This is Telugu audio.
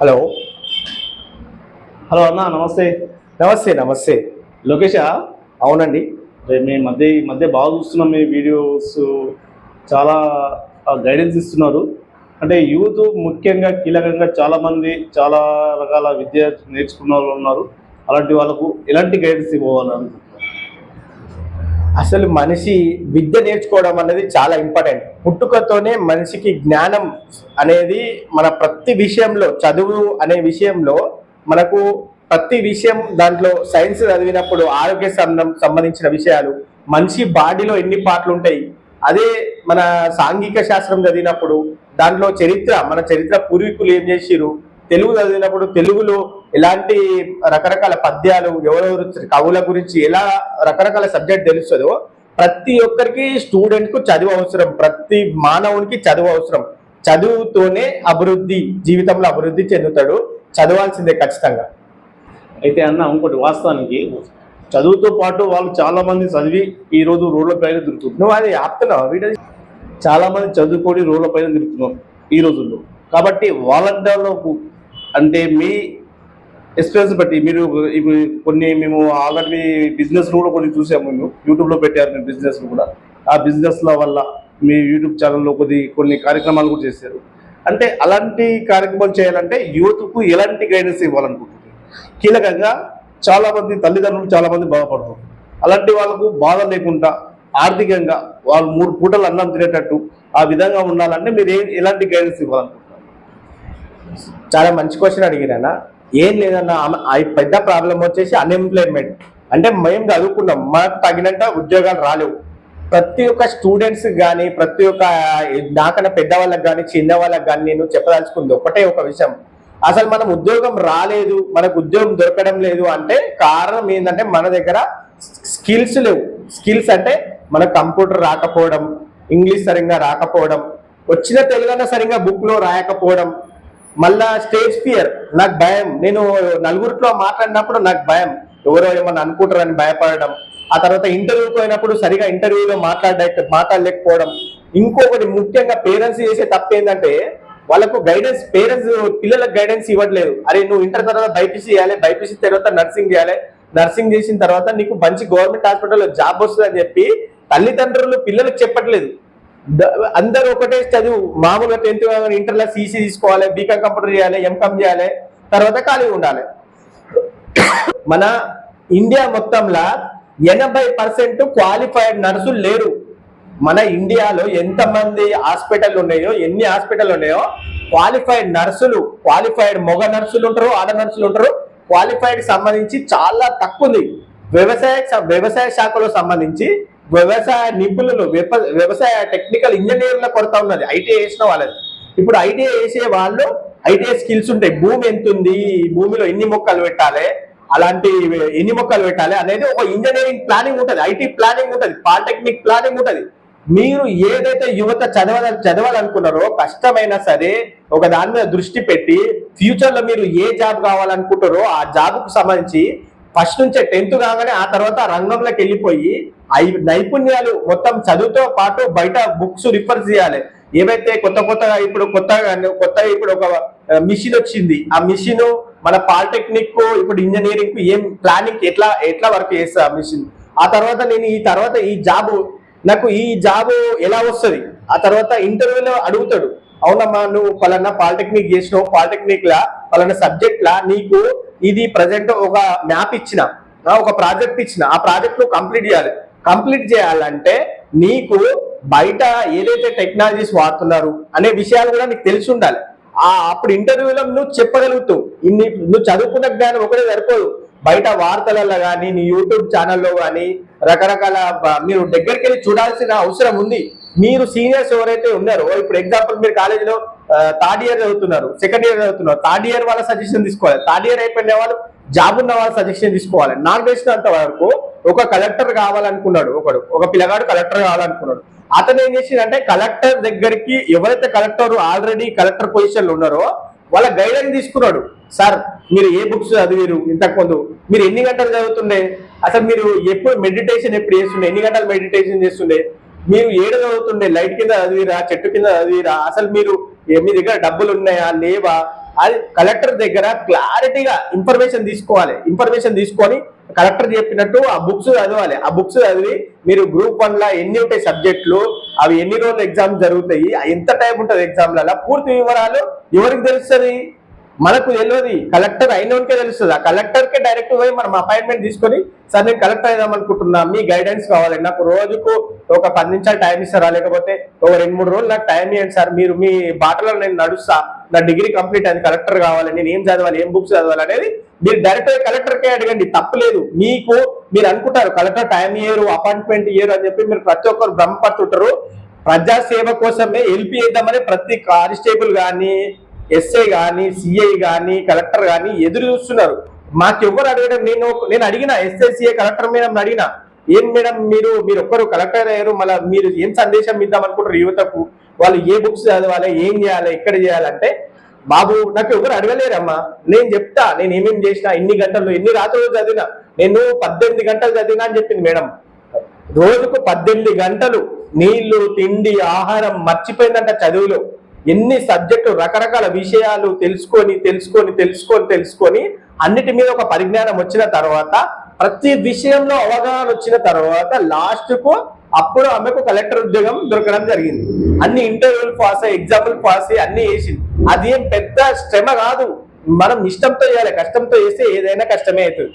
హలో. హలో అన్న నమస్తే. నమస్తే నమస్తే. లోకేషా? అవునండి. రేపు మీ మధ్య ఈ మధ్య బాగా చూస్తున్నాం మీ వీడియోస్. చాలా గైడెన్స్ ఇస్తున్నారు. అంటే యూత్ ముఖ్యంగా కీలకంగా చాలామంది చాలా రకాల విద్య నేర్చుకున్న వాళ్ళు ఉన్నారు. అలాంటి వాళ్ళకు ఎలాంటి గైడెన్స్ ఇవ్వాలని అసలు మనిషి విద్య నేర్చుకోవడం అనేది చాలా ఇంపార్టెంట్. పుట్టుకతోనే మనిషికి జ్ఞానం అనేది మన ప్రతి విషయంలో చదువు అనే విషయంలో మనకు ప్రతి విషయం దాంట్లో సైన్స్ చదివినప్పుడు ఆరోగ్య సంబంధించిన విషయాలు మనిషి బాడీలో ఎన్ని పార్ట్లు ఉంటాయి అదే మన సాంఘిక శాస్త్రం చదివినప్పుడు దాంట్లో చరిత్ర మన చరిత్ర పూర్వీకులు ఏం చేసిరు తెలుగు చదివినప్పుడు తెలుగులో ఎలాంటి రకరకాల పద్యాలు ఎవరెవరు కవుల గురించి ఎలా రకరకాల సబ్జెక్ట్ తెలుస్తుందో ప్రతి ఒక్కరికి స్టూడెంట్కు చదువు అవసరం ప్రతి మానవునికి చదువు అవసరం. చదువుతోనే అభివృద్ధి జీవితంలో అభివృద్ధి చెందుతాడు. చదవాల్సిందే ఖచ్చితంగా. అయితే అన్న ఇంకోటి వాస్తవానికి చదువుతో పాటు వాళ్ళు చాలా మంది చదివి ఈ రోజు రోడ్ల పైన తిరుగుతున్నారు. నువ్వు అది ఆపుతున్నావు వీడియో? చాలా మంది చదువుకొని రోడ్ల పైన తిరుగుతున్నారు ఈ రోజుల్లో. కాబట్టి వాలంటీర్లకు అంటే మీ ఎక్స్పీరియన్స్ బట్టి మీరు ఇప్పుడు కొన్ని మేము ఆల్రెడీ బిజినెస్ కూడా కొన్ని చూసాము మేము. యూట్యూబ్లో పెట్టారు మీ బిజినెస్ కూడా. ఆ బిజినెస్ల వల్ల మీ యూట్యూబ్ ఛానల్లో కొద్ది కొన్ని కార్యక్రమాలు కూడా చేశారు. అంటే అలాంటి కార్యక్రమాలు చేయాలంటే యూత్కు ఎలాంటి గైడెన్స్ ఇవ్వాలనుకుంటున్నారు? కీలకంగా చాలామంది తల్లిదండ్రులు చాలామంది బాధపడుతున్నారు అలాంటి వాళ్ళకు బాధ లేకుండా ఆర్థికంగా వాళ్ళు మూడు పూటలు అన్నం తినేటట్టు ఆ విధంగా ఉండాలంటే మీరు ఎలాంటి గైడెన్స్ ఇవ్వాలనుకుంటున్నారు? చాలా మంచి క్వశ్చన్ అడిగిరానా ఏం లేదన్న ఆమె- పెద్ద ప్రాబ్లం వచ్చేసి అన్ఎంప్లాయ్మెంట్ అంటే మేము చదువుకున్నాం మనకు తగినంత ఉద్యోగాలు రాలేవు. ప్రతి ఒక్క స్టూడెంట్స్ కానీ ప్రతి ఒక్క నాకన్నా పెద్దవాళ్ళకి కానీ చిన్న వాళ్ళకి కానీ నేను చెప్పదలుచుకుంది ఒకటే ఒక విషయం. అసలు మనం ఉద్యోగం రాలేదు మనకు ఉద్యోగం దొరకడం లేదు అంటే కారణం ఏంటంటే మన దగ్గర స్కిల్స్ లేవు. స్కిల్స్ అంటే మన కంప్యూటర్ రాకపోవడం ఇంగ్లీష్ సరిగ్గా రాకపోవడం వచ్చిన తెలుగన్నా సరిగ్గా బుక్లో రాయకపోవడం మళ్ళా స్టేజ్ ఫియర్ నాకు భయం. నేను నలుగురిలో మాట్లాడినప్పుడు నాకు భయం. ఎవరో ఏమన్నా అనుకుంటారని భయపడడం. ఆ తర్వాత ఇంటర్వ్యూకి పోయినప్పుడు సరిగా ఇంటర్వ్యూలో మాట్లాడలేక మాట్లాడలేకపోవడం. ఇంకొకటి ముఖ్యంగా పేరెంట్స్ చేసే తప్పు ఏంటంటే వాళ్ళకు గైడెన్స్ పేరెంట్స్ పిల్లలకు గైడెన్స్ ఇవ్వట్లేదు. అరే నువ్వు ఇంటర్ తర్వాత బైపీసీ చేయాలి బైపీసీ తర్వాత నర్సింగ్ చేయాలి. నర్సింగ్ చేసిన తర్వాత నీకు మంచి గవర్నమెంట్ హాస్పిటల్లో జాబ్ వస్తుంది అని చెప్పి తల్లిదండ్రులు పిల్లలకు చెప్పట్లేదు. అందరూ ఒకటే చదువు. మామూలుగా టెన్త్ ఇంటర్లో సీసీ తీసుకోవాలి బీకామ్ కంప్యూటర్ చేయాలి ఎంకామ్ చేయాలి తర్వాత ఖాళీగా ఉండాలి. మన ఇండియా మొత్తంలో ఎనభై పర్సెంట్ క్వాలిఫైడ్ నర్సులు లేరు. మన ఇండియాలో ఎంతమంది హాస్పిటల్ ఉన్నాయో ఎన్ని హాస్పిటల్ ఉన్నాయో క్వాలిఫైడ్ నర్సులు క్వాలిఫైడ్ మొగ నర్సులు ఉంటారు ఆడ నర్సులు ఉంటారు. క్వాలిఫైడ్ సంబంధించి చాలా తక్కువ ఉంది. వ్యవసాయ శా- వ్యవసాయ శాఖలో సంబంధించి వ్యవసాయ నిపుణులు వ్యప- వ్యవసాయ టెక్నికల్ ఇంజనీర్ల కొరత ఉన్నది. ఐటీఐ వేసిన వాళ్ళది. ఇప్పుడు ఐటీఐ వేసే వాళ్ళు ఐటీఐ స్కిల్స్ ఉంటాయి. భూమి ఎంత ఉంది భూమిలో ఎన్ని మొక్కలు పెట్టాలి? అలాంటి ఎన్ని మొక్కలు పెట్టాలి? అనేది ఒక ఇంజనీరింగ్ ప్లానింగ్ ఉంటుంది. ఐటీ ప్లానింగ్ ఉంటుంది. పాలిటెక్నిక్ ప్లానింగ్ ఉంటుంది. మీరు ఏదైతే యువత చదవాల చదవాలనుకున్నారో కష్టమైనా సరే ఒక దాని మీద దృష్టి పెట్టి ఫ్యూచర్లో మీరు ఏ జాబ్ కావాలనుకుంటారో ఆ జాబ్కు సంబంధించి ఫస్ట్ నుంచే టెన్త్ కాగానే ఆ తర్వాత రంగంలోకి వెళ్ళిపోయి నైపుణ్యాలు మొత్తం చదువుతో పాటు బయట బుక్స్ రిఫర్ చేయాలి. ఏవైతే కొత్త కొత్తగా ఇప్పుడు కొత్తగా కొత్తగా ఇప్పుడు ఒక మిషన్ వచ్చింది. ఆ మిషన్ మన పాలిటెక్నిక్ ఇప్పుడు ఇంజనీరింగ్ ఏం ప్లానింగ్ ఎట్లా ఎట్లా వర్క్ చేస్తా ఆ మిషన్ ఆ తర్వాత నేను ఈ తర్వాత ఈ జాబ్ నాకు ఈ జాబ్ ఎలా వస్తుంది? ఆ తర్వాత ఇంటర్వ్యూలో అడుగుతాడు. అవునమ్మా నువ్వు పలానా పాలిటెక్నిక్ చేసినావు పాలిటెక్నిక్ లా పలానా సబ్జెక్ట్ లా నీకు ఇది ప్రజెంట్ ఒక మ్యాప్ ఇచ్చిన ఒక ప్రాజెక్ట్ ఇచ్చిన ఆ ప్రాజెక్ట్ నువ్వు కంప్లీట్ చేయాలి. కంప్లీట్ చేయాలంటే నీకు బయట ఏదైతే టెక్నాలజీస్ వాడుతున్నారు అనే విషయాలు కూడా నీకు తెలిసి ఉండాలి. ఆ అప్పుడు ఇంటర్వ్యూలో నువ్వు చెప్పగలుగుతావు. ఇన్ని నువ్వు చదువుకున్న జ్ఞానం ఒకటే సరిపోదు. బయట వార్తలలో కానీ నీ యూట్యూబ్ ఛానల్లో కానీ రకరకాల మీరు దగ్గరికి వెళ్ళి చూడాల్సిన అవసరం ఉంది. మీరు సీనియర్స్ ఎవరైతే ఉన్నారో ఇప్పుడు ఎగ్జాంపుల్ మీరు కాలేజీలో థర్డ్ ఇయర్ చదువుతున్నారు సెకండ్ ఇయర్ చదువుతున్నారు థర్డ్ ఇయర్ వాళ్ళ సజెషన్ తీసుకోవాలి. థర్డ్ ఇయర్ అయిపోయిన వాళ్ళు జాబ్ ఉన్న వాళ్ళు సజెషన్ తీసుకోవాలి. నాకు తెలిసినంత వరకు ఒక కలెక్టర్ కావాలనుకున్నాడు ఒకడు ఒక పిల్లగాడు కలెక్టర్ కావాలనుకున్నాడు. అతను ఏం చేసిందంటే కలెక్టర్ దగ్గరికి ఎవరైతే కలెక్టర్ ఆల్రెడీ కలెక్టర్ పొజిషన్లో ఉన్నారో వాళ్ళ గైడెన్స్ తీసుకున్నాడు. సార్ మీరు ఏ బుక్స్ చదివారు? ఇంతకు ముందు మీరు ఎన్ని గంటలు చదువుతుండే? అసలు మీరు ఎప్పుడు మెడిటేషన్ ఎప్పుడు చేస్తుండే? ఎన్ని గంటలు మెడిటేషన్ చేస్తుండే? మీరు ఏడు చదువుతుండే? లైట్ కింద చదివిరా? చెట్టు కింద చదివిరా? అసలు మీరు మీ దగ్గర డబ్బులు ఉన్నాయా? లేవా? అది కలెక్టర్ దగ్గర క్లారిటీగా ఇన్ఫర్మేషన్ తీసుకోవాలి. ఇన్ఫర్మేషన్ తీసుకొని కలెక్టర్ చెప్పినట్టు ఆ బుక్స్ చదవాలి. ఆ బుక్స్ చదివి మీరు గ్రూప్ వన్ లా ఎన్ని ఉంటాయి సబ్జెక్టులు అవి ఎన్ని రోజులు ఎగ్జామ్ జరుగుతాయి ఎంత టైం ఉంటుంది ఎగ్జామ్లలో? పూర్తి వివరాలు ఎవరికి తెలుస్తుంది? మనకు తెలియదు కలెక్టర్ అయినోనికే తెలుస్తుంది. ఆ కలెక్టర్కే డైరెక్ట్ పోయి మనం అపాయింట్మెంట్ తీసుకొని సార్ నేను కలెక్టర్ అయిదాం అనుకుంటున్నా మీ గైడెన్స్ కావాలి. నాకు రోజుకు ఒక పది నిమిషాలు టైం ఇస్తారా? లేకపోతే ఒక రెండు మూడు రోజులు నాకు టైం ఇవ్వండి సార్. మీరు మీ బాటలో నేను నడుస్తా. నా డిగ్రీ కంప్లీట్ అయింది కలెక్టర్ కావాలి. నేను ఏం చదవాలి ఏం బుక్స్ చదవాలి అనేది మీరు డైరెక్ట్ కలెక్టర్కే అడగండి. తప్పలేదు మీకు మీరు అనుకుంటారు కలెక్టర్ టైం ఇయ్యరు అపాయింట్మెంట్ ఇయ్యరు అని చెప్పి మీరు ప్రతి ఒక్కరు భ్రమపడుతుంటారు. ప్రజాసేవ కోసమే ఎల్పి చేద్దామని ప్రతి కానిస్టేబుల్ కానీ ఎస్ఐ కానీ సిఐ కానీ కలెక్టర్ కానీ ఎదురు చూస్తున్నారు. మాకెవ్వరు అడగడం? నేను నేను అడిగిన ఎస్ఐ సిఐ కలెక్టర్ మేడం అడిగిన ఏం మేడం మీరు మీరు ఒక్కరు కలెక్టర్ అయ్యారు మళ్ళీ మీరు ఏం సందేశం ఇద్దాం అనుకుంటారు యువతకు? వాళ్ళు ఏ బుక్స్ చదవాలి ఏం చేయాలి ఎక్కడ చేయాలంటే బాబు నాకు ఎవరు అడగలేరమ్మా. నేను చెప్తా నేను ఏమేమి చేసినా ఎన్ని గంటలు ఎన్ని రాత్రులు చదివినా నేను పద్దెనిమిది గంటలు చదివినా అని చెప్పింది మేడం. రోజుకు పద్దెనిమిది గంటలు నీళ్ళు తిండి ఆహారం మర్చిపోయిందంట చదువులో. ఎన్ని సబ్జెక్టు రకరకాల విషయాలు తెలుసుకొని తెలుసుకొని తెలుసుకొని తెలుసుకొని అన్నిటి మీద ఒక పరిజ్ఞానం వచ్చిన తర్వాత ప్రతి విషయంలో అవగాహన వచ్చిన తర్వాత లాస్ట్కు అప్పుడు ఆమెకు కలెక్టర్ ఉద్యోగం దొరకడం జరిగింది. అన్ని ఇంటర్వ్యూలు పాస్ అయ్యి ఎగ్జాంపుల్ పాస్ అయ్యి అన్ని వేసింది అది ఏం పెద్ద శ్రమ కాదు. మనం ఇష్టంతో చేయాలి కష్టంతో చేస్తే ఏదైనా కష్టమే అవుతుంది.